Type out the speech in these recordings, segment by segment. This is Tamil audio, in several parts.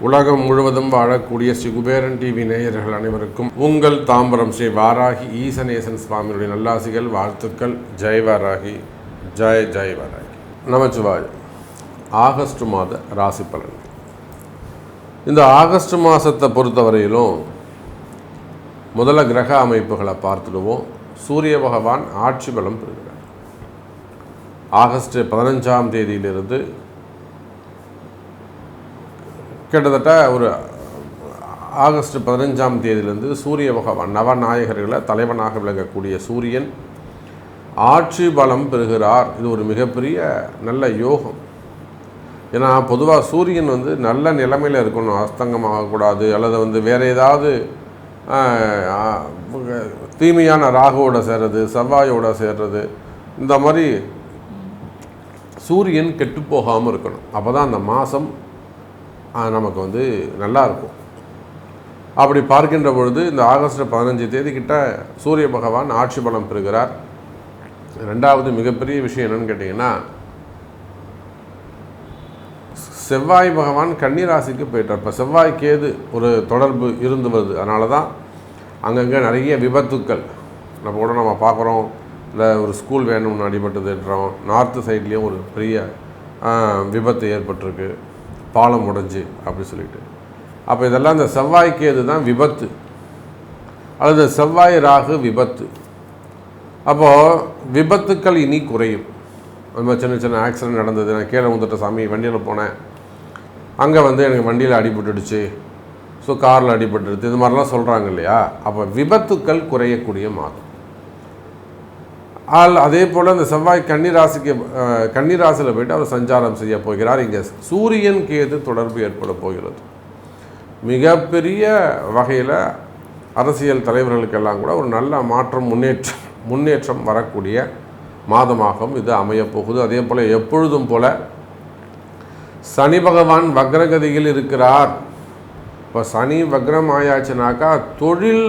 உலகம் முழுவதும் வாழக்கூடிய சிகுபேரன் டிவி நேயர்கள் அனைவருக்கும் உங்கள் தாம்பரம் ஸ்ரீ வாராகி ஈசநேசன் சுவாமியுடைய நல்லாசிகள் வாழ்த்துக்கள். ஜெய் வாராகி. ஜெய் ஜெய் வாராகி. நமச்சிவாய். ஆகஸ்ட் மாத ராசி பலன் இந்த ஆகஸ்ட் மாதத்தை பொறுத்தவரையிலும் முதல்ல கிரக அமைப்புகளை பார்த்துடுவோம். சூரிய பகவான் ஆட்சி பலம் பெறுகிறார். ஆகஸ்ட் பதினஞ்சாம் தேதியிலிருந்து கிட்டத்தட்ட ஒரு ஆகஸ்ட் பதினஞ்சாம் தேதியிலிருந்து சூரிய பகவான் நவநாயகர்களை தலைவனாக விளங்கக்கூடிய சூரியன் ஆட்சி பலம் பெறுகிறார். இது ஒரு மிகப்பெரிய நல்ல யோகம். ஏன்னா பொதுவாக சூரியன் வந்து நல்ல நிலைமையில் இருக்கணும். அஸ்தங்கமாகக்கூடாது. அல்லது வந்து வேறு ஏதாவது தீமையான ராகுவோட சேர்றது செவ்வாயோட சேர்றது இந்த மாதிரி சூரியன் கெட்டு போகாமல் இருக்கணும். அப்போ தான் அந்த மாதம் நமக்கு வந்து நல்லா இருக்கும் அப்படி பார்க்கின்ற பொழுது இந்த ஆகஸ்ட் பதினஞ்சு தேதி கிட்ட சூரிய பகவான் ஆட்சி பலம் பெறுகிறார். ரெண்டாவது மிகப்பெரிய விஷயம் என்னன்னு கேட்டிங்கன்னா செவ்வாய் பகவான் கன்னிராசிக்கு போயிட்டார். இப்போ செவ்வாய் கேது ஒரு தொடர்பு இருந்து வருது. அதனால தான் அங்கங்கே நிறைய விபத்துக்கள். நம்ம கூட நம்ம பார்க்குறோம். இல்லை ஒரு ஸ்கூல் வேணும்னு அடிபட்டதுன்றோம். நார்த்து சைட்லேயும் ஒரு பெரிய விபத்து ஏற்பட்டிருக்கு. பாலம் உடைஞ்சு அப்படி சொல்லிட்டு. அப்போ இதெல்லாம் இந்த செவ்வாய்க்கு தான் விபத்து. அல்லது செவ்வாய் ராகு விபத்து. அப்போது விபத்துக்கள் இனி குறையும். அது மாதிரி சின்ன சின்ன ஆக்சிடென்ட் நடந்தது. நான் கீழே வந்துட்ட சாமி வண்டியில் போனேன். அங்கே வந்து எனக்கு வண்டியில் அடிபட்டுடுச்சு. ஸோ காரில் அடிபட்டுடுது இது மாதிரிலாம் சொல்கிறாங்க இல்லையா? அப்போ விபத்துக்கள் குறையக்கூடிய மாதம். ஆள் அதே போல் அந்த செவ்வாய் கன்னிராசிக்கு கன்னிராசியில் போயிட்டு அவர் சஞ்சாரம் செய்ய போகிறார். இங்கே சூரியன் கேது தொடர்பு ஏற்பட போகிறது. மிகப்பெரிய வகையில் அரசியல் தலைவர்களுக்கெல்லாம் கூட ஒரு நல்ல மாற்றம் முன்னேற்றம் முன்னேற்றம் வரக்கூடிய மாதமாகவும் இது அமையப்போகுது அதே போல் எப்பொழுதும் போல் சனி பகவான் வக்ரகதியில் இருக்கிறார். இப்போ சனி வக்ரம் ஆயாச்சுனாக்கா தொழில்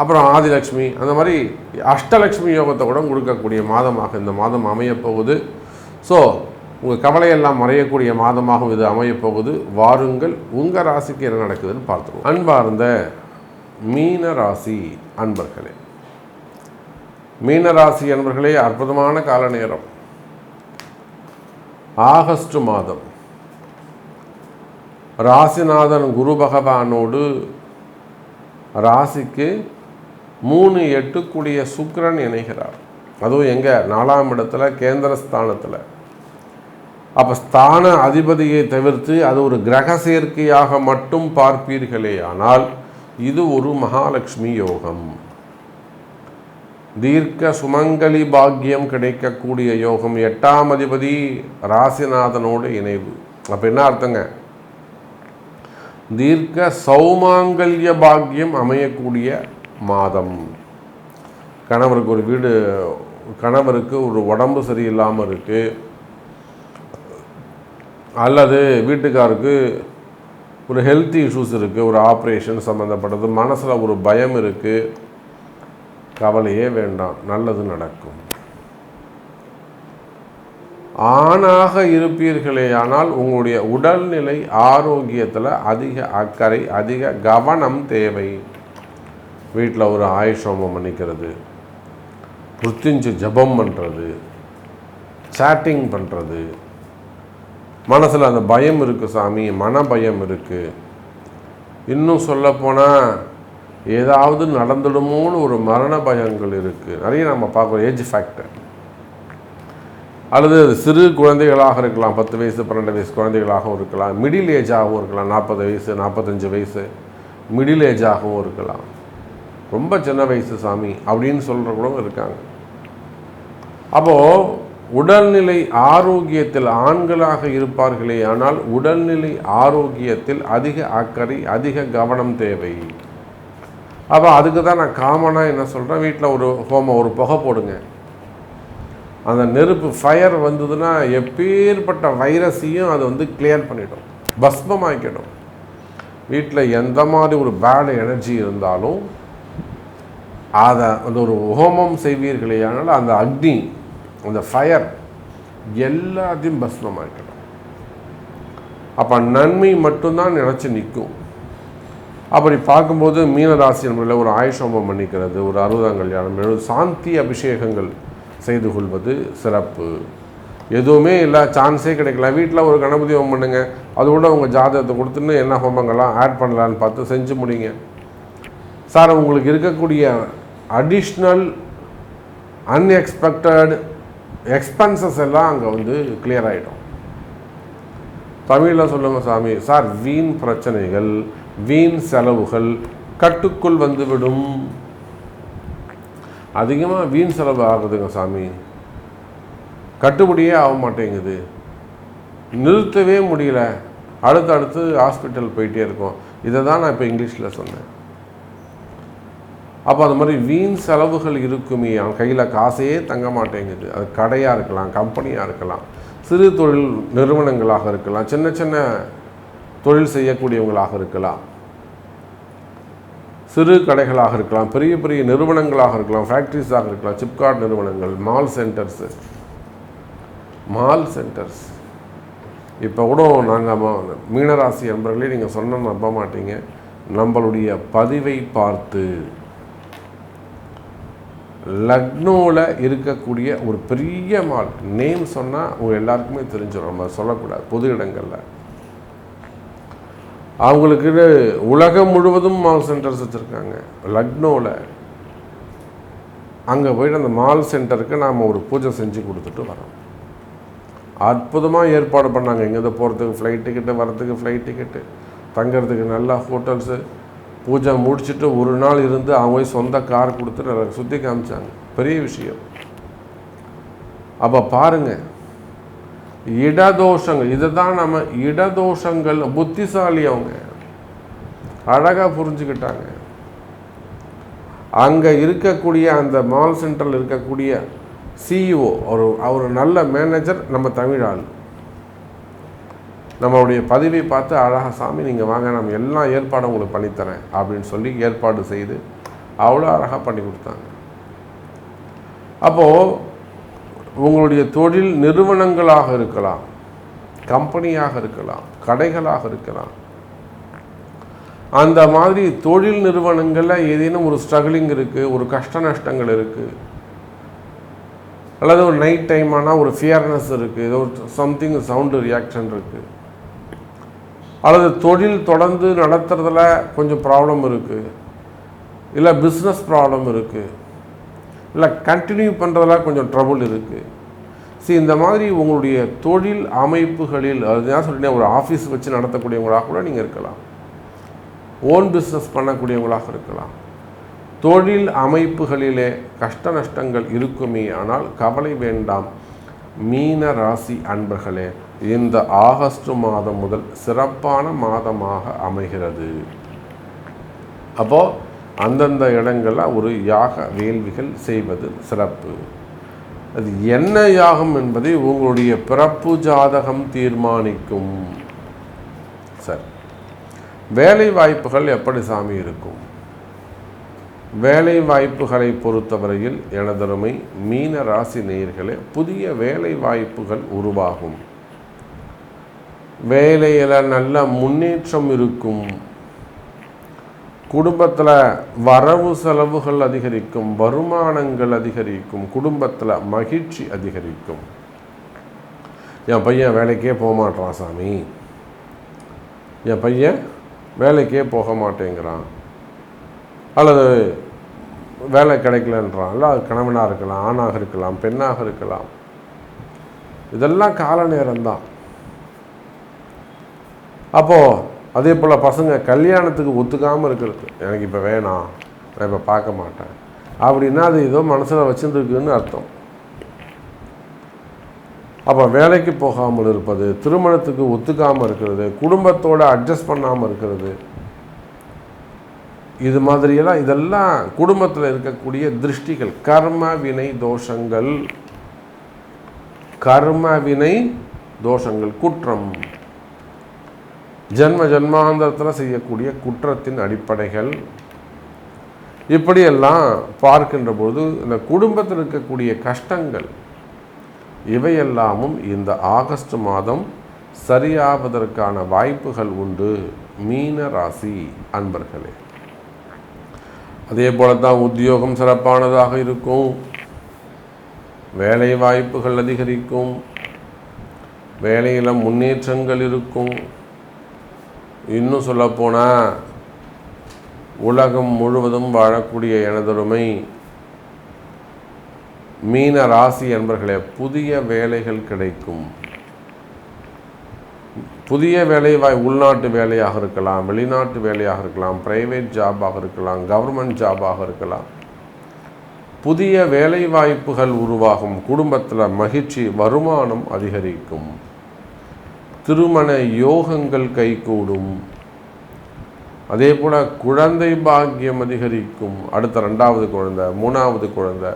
அப்புறம் ஆதிலட்சுமி அந்த மாதிரி அஷ்டலக்ஷ்மி யோகத்தை கூட கொடுக்கக்கூடிய மாதமாக இந்த மாதம் அமையப்போகுது ஸோ உங்கள் கவலையெல்லாம் மறையக்கூடிய மாதமாகவும் இது அமையப் போகுது. வாருங்கள் உங்கள் ராசிக்கு என்ன நடக்குதுன்னு பார்த்துருவோம். அன்பார்ந்த மீன ராசி அன்பர்களே. மீனராசி அன்பர்களே அற்புதமான கால நேரம். ஆகஸ்ட் மாதம். ராசிநாதன் குரு பகவானோடு ராசிக்கு மூணு எட்டுக்குடிய சுக்கரன் இணைகிறார். அதுவும் எங்கே? நாலாம் இடத்துல கேந்திரஸ்தானத்தில். அப்போ ஸ்தான அதிபதியை தவிர்த்து அது ஒரு கிரக சேர்க்கையாக மட்டும் பார்ப்பீர்களே ஆனால் இது ஒரு மகாலட்சுமி யோகம். தீர்க்க சுமங்கலி பாக்கியம் கிடைக்கக்கூடிய யோகம். எட்டாம் அதிபதி ராசிநாதனோடு இணைவு. அப்போ என்ன அர்த்தங்க? தீர்க்க சௌமாங்கல்ய பாக்கியம் அமையக்கூடிய மாதம். கணவருக்கு ஒரு வீடு கணவருக்கு ஒரு உடம்பு சரியில்லாமல் இருக்குது அல்லது வீட்டுக்காருக்கு ஒரு ஹெல்த் இஷ்யூஸ் இருக்குது ஒரு ஆப்ரேஷன் சம்மந்தப்பட்டது மனசில் ஒரு பயம் இருக்குது கவலையே வேண்டாம் நல்லது நடக்கும். ஆணாக இருப்பீர்களே ஆனால் உங்களுடைய உடல்நிலை ஆரோக்கியத்தில் அதிக அக்கறை அதிக கவனம் தேவை. வீட்டில் ஒரு ஆயுஷோமம் பண்ணிக்கிறது புத்திஞ்சு ஜபம் பண்ணுறது சேட்டிங் பண்ணுறது மனசில் அந்த பயம் இருக்குது சாமி மன பயம் இருக்குது இன்னும் சொல்லப்போனால் ஏதாவது நடந்துடுமோன்னு ஒரு மரண பயங்கள் இருக்குது நிறைய நம்ம பார்க்குறோம் ஏஜ் ஃபேக்டர் அல்லது சிறு குழந்தைகளாக இருக்கலாம் பத்து வயசு பன்னெண்டு வயசு குழந்தைகளாகவும் இருக்கலாம் மிடில் ஏஜாகவும் இருக்கலாம் நாற்பது வயசு நாற்பத்தஞ்சு வயசு மிடில் ஏஜாகவும் இருக்கலாம். ரொம்ப சின்ன வயசு சாமி அப்படின்னு சொல்கிறவங்களும் இருக்காங்க. அப்போது உடல்நிலை ஆரோக்கியத்தில் ஆண்களாக இருப்பார்களே ஆனால் உடல்நிலை ஆரோக்கியத்தில் அதிக அக்கறை அதிக கவனம் தேவை. அப்போ அதுக்கு தான் நான் காமனாக என்ன சொல்கிறேன் வீட்டில் ஒரு ஹோமம் ஒரு புகை போடுங்க. அந்த நெருப்பு ஃபயர் வந்ததுன்னா எப்பேற்பட்ட வைரஸையும் அது வந்து கிளியர் பண்ணிடும் பஸ்மமாக்கிடும். வீட்டில் எந்த மாதிரி ஒரு பேட் எனர்ஜி இருந்தாலும் அதை அந்த ஒரு ஹோமம் செய்வீர்களே ஆனால் அந்த அக்னி அந்த ஃபயர் எல்லாத்தையும் பஸ்மமாக்கணும் அப்போ நன்மை மட்டும்தான் நினச்சி நிற்கும். அப்படி பார்க்கும்போது மீனராசி நம்மளில் ஒரு ஆயுஷோமம் பண்ணிக்கிறது ஒரு அறுபதாம் கல்யாணம் எழுது சாந்தி அபிஷேகங்கள் செய்து கொள்வது சிறப்பு. எதுவுமே இல்லை சான்ஸே கிடைக்கல. வீட்டில் ஒரு கணபதி ஹோமம் பண்ணுங்க அதோட உங்கள் ஜாதகத்தை கொடுத்துன்னு என்ன ஹோமங்கள்லாம் ஆட் பண்ணலான்னு பார்த்து செஞ்சு முடியுங்க சார் உங்களுக்கு இருக்கக்கூடிய அடிஷ்னல் அன்எக்ஸ்பெக்டட் எக்ஸ்பென்சஸ் எல்லாம் அங்கே வந்து கிளியர் ஆகிடும் தமிழில் சொல்லுங்கள் சாமி சார் வீண் பிரச்சனைகள் வீண் செலவுகள் கட்டுக்குள் வந்துவிடும். அதிகமாக வீண் செலவு ஆகுதுங்க சாமி. கட்டுப்படியே ஆக மாட்டேங்குது. நிறுத்தவே முடியல. அடுத்து அடுத்து ஹாஸ்பிட்டல் போயிட்டே இருக்கோம். இதை தான் நான் இப்போ இங்கிலீஷில் சொன்னேன். அப்போ அது மாதிரி வீண் செலவுகள் இருக்குமே. அவன் கையில் காசையே தங்க மாட்டேங்குது. அது கடையாக இருக்கலாம் கம்பெனியாக இருக்கலாம் சிறு தொழில் நிறுவனங்களாக இருக்கலாம் சின்ன சின்ன தொழில் செய்யக்கூடியவங்களாக இருக்கலாம். சிறு கடைகளாக இருக்கலாம் பெரிய பெரிய நிறுவனங்களாக இருக்கலாம் ஃபேக்ட்ரிஸாக இருக்கலாம் சிப்கார்ட் நிறுவனங்கள் மால் சென்டர்ஸு மால் சென்டர்ஸ் இப்போ கூட நாங்கள் மீனராசி என்பர்களே நீங்கள் சொன்ன நம்ப மாட்டீங்க. நம்மளுடைய பதிவை பார்த்து லக்னோவில் இருக்கக்கூடிய ஒரு பெரிய மால். நேம் சொன்னால் உங்கள் எல்லாருக்குமே தெரிஞ்சிடும் நம்ம சொல்லக்கூடாது. பொது இடங்களில். அவங்களுக்கு உலகம் முழுவதும் மால் சென்டர்ஸ் வச்சுருக்காங்க. லக்னோவில் அங்கே போயிட்டு அந்த மால் சென்டருக்கு நாம் ஒரு பூஜை செஞ்சு கொடுத்துட்டு வரோம். அற்புதமாக ஏற்பாடு பண்ணாங்க. இங்கேருந்து போகிறதுக்கு ஃப்ளைட் டிக்கெட்டு வரத்துக்கு ஃப்ளைட் டிக்கெட்டு தங்கிறதுக்கு நல்லா ஹோட்டல்ஸு பூஜை முடிச்சுட்டு ஒரு நாள் இருந்து அவங்க சொந்த கார் கொடுத்துட்டு எனக்கு சுற்றி காமிச்சாங்க. பெரிய விஷயம். அப்போ பாருங்கள் இடதோஷங்கள் இதை தான் நம்ம இடதோஷங்கள் புத்திசாலி அவங்க. அழகாக புரிஞ்சுக்கிட்டாங்க. அங்கே இருக்கக்கூடிய அந்த மால் சென்டரில் இருக்கக்கூடிய சிஇஓ ஒரு அவர் நல்ல மேனேஜர் நம்ம தமிழ் ஆள். நம்மளுடைய பதிவை பார்த்து அழகாக சாமி நீங்கள் வாங்க நம்ம எல்லா ஏற்பாடும் உங்களுக்கு பண்ணித்தரேன் அப்படின்னு சொல்லி ஏற்பாடு செய்து அவ்வளோ அழகாக பண்ணி கொடுத்தாங்க. அப்போது உங்களுடைய தொழில் நிறுவனங்களாக இருக்கலாம் கம்பெனியாக இருக்கலாம் கடைகளாக இருக்கலாம் அந்த மாதிரி தொழில் நிறுவனங்களில் ஏதேனும் ஒரு ஸ்ட்ரகிளிங் இருக்குது ஒரு கஷ்ட நஷ்டங்கள் இருக்குது அல்லது ஒரு நைட் டைம் ஆனால் ஒரு ஃபியர்னஸ் இருக்குது ஏதோ ஒரு சம்திங் சவுண்டு ரியாக்ஷன் இருக்குது அல்லது தொழில் தொடர்ந்து நடத்துறதுல கொஞ்சம் ப்ராப்ளம் இருக்குது இல்லை பிஸ்னஸ் ப்ராப்ளம் இருக்குது இல்லை கண்டினியூ பண்ணுறதுல கொஞ்சம் ட்ரபுள் இருக்குது சரி இந்த மாதிரி உங்களுடைய தொழில் அமைப்புகளில் அது நான் சொல்லிட்டேன் ஒரு ஆஃபீஸ் வச்சு நடத்தக்கூடியவங்களாக கூட நீங்கள் இருக்கலாம். ஓன் பிஸ்னஸ் பண்ணக்கூடியவங்களாக இருக்கலாம். தொழில் அமைப்புகளிலே கஷ்ட நஷ்டங்கள் இருக்குமே ஆனால் கவலை வேண்டாம். மீன ராசி அன்பர்களே இந்த ஆகஸ்ட் மாதம் முதல் சிறப்பான மாதமாக அமைகிறது. அப்போது அந்தந்த இடங்களில் ஒரு யாக வேள்விகள் செய்வது சிறப்பு. அது என்ன யாகம் என்பதை உங்களுடைய பிறப்பு ஜாதகம் தீர்மானிக்கும். சரி. வேலை வாய்ப்புகள் எப்படி சாமி இருக்கும்? வேலை வாய்ப்புகளை பொறுத்தவரையில் எனதருமை மீன ராசி நேயர்களே புதிய வேலை வாய்ப்புகள் உருவாகும். வேலையில் நல்ல முன்னேற்றம் இருக்கும். குடும்பத்தில் வரவு செலவுகள் அதிகரிக்கும் வருமானங்கள் அதிகரிக்கும் குடும்பத்தில் மகிழ்ச்சி அதிகரிக்கும். என் பையன் வேலைக்கே போக மாட்டான் சாமி. என் பையன் வேலைக்கே போக மாட்டேங்கிறான். அல்லது வேலை கிடைக்கலன்றான் இல்லை அது கணவனாக இருக்கலாம் ஆணாக இருக்கலாம் பெண்ணாக இருக்கலாம். இதெல்லாம் கால நேரம்தான். அப்போது அதே போல் பசங்க கல்யாணத்துக்கு ஒத்துக்காமல் இருக்கிறது. எனக்கு இப்போ வேணாம் நான் இப்போ பார்க்க மாட்டேன். அப்படின்னா அது ஏதோ மனசில் வச்சுருக்குன்னு அர்த்தம். அப்போ வேலைக்கு போகாமல் இருப்பது திருமணத்துக்கு ஒத்துக்காமல் இருக்கிறது குடும்பத்தோடு அட்ஜஸ்ட் பண்ணாமல் இருக்கிறது இது மாதிரியெல்லாம் இதெல்லாம் குடும்பத்தில் இருக்கக்கூடிய திருஷ்டிகள். கர்ம வினை தோஷங்கள். கர்ம வினை தோஷங்கள். குற்றம். ஜென்ம ஜென்மாந்தரத்தில் செய்யக்கூடிய குற்றத்தின் அடிப்படைகள். இப்படியெல்லாம் பார்க்கின்ற பொழுது இந்த குடும்பத்தில் இருக்கக்கூடிய கஷ்டங்கள் இவையெல்லாமும் இந்த ஆகஸ்ட் மாதம் சரியாவதற்கான வாய்ப்புகள் உண்டு. மீன ராசி அன்பர்களே. அதே போல தான் உத்தியோகம் சிறப்பானதாக இருக்கும். வேலை வாய்ப்புகள் அதிகரிக்கும். வேலையில் முன்னேற்றங்கள் இருக்கும். இன்னும் சொல்லப்போனால் உலகம் முழுவதும் வாழக்கூடிய எனதொருமை மீன ராசி என்பர்களே புதிய வேலைகள் கிடைக்கும். புதிய வேலைவாய் உள்நாட்டு வேலையாக இருக்கலாம் வெளிநாட்டு வேலையாக இருக்கலாம் பிரைவேட் ஜாபாக இருக்கலாம் கவர்மெண்ட் ஜாபாக இருக்கலாம். புதிய வேலை வாய்ப்புகள் உருவாகும் குடும்பத்தில் மகிழ்ச்சி வருமானம் அதிகரிக்கும். திருமண யோகங்கள் கைகூடும். அதே போல் குழந்தை பாக்கியம் அதிகரிக்கும். அடுத்த ரெண்டாவது குழந்தை மூணாவது குழந்தை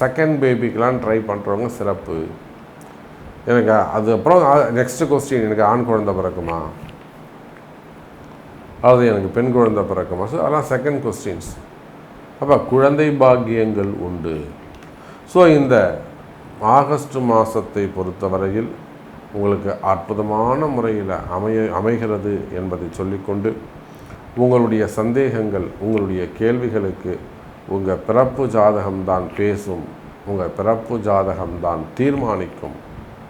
செகண்ட் பேபிக்கெலாம் ட்ரை பண்ணுறவங்க சிறப்பு. எனக்கு அது அப்புறம் நெக்ஸ்ட் கொஸ்டின் எனக்கு ஆண் குழந்தை பிறக்குமா? அது எனக்கு பெண் குழந்தை பிறக்குமா? ஸோ அதெல்லாம் செகண்ட் கொஸ்டின்ஸ் அப்போ குழந்தை பாக்கியங்கள் உண்டு. ஸோ இந்த ஆகஸ்ட் மாதத்தை பொறுத்தவரையில் உங்களுக்கு அற்புதமான முறையில் அமைய அமைகிறது என்பதை சொல்லிக்கொண்டு உங்களுடைய சந்தேகங்கள் உங்களுடைய கேள்விகளுக்கு உங்கள் பிறப்பு ஜாதகம்தான் பேசும் உங்கள் பிறப்பு ஜாதகம்தான் தீர்மானிக்கும்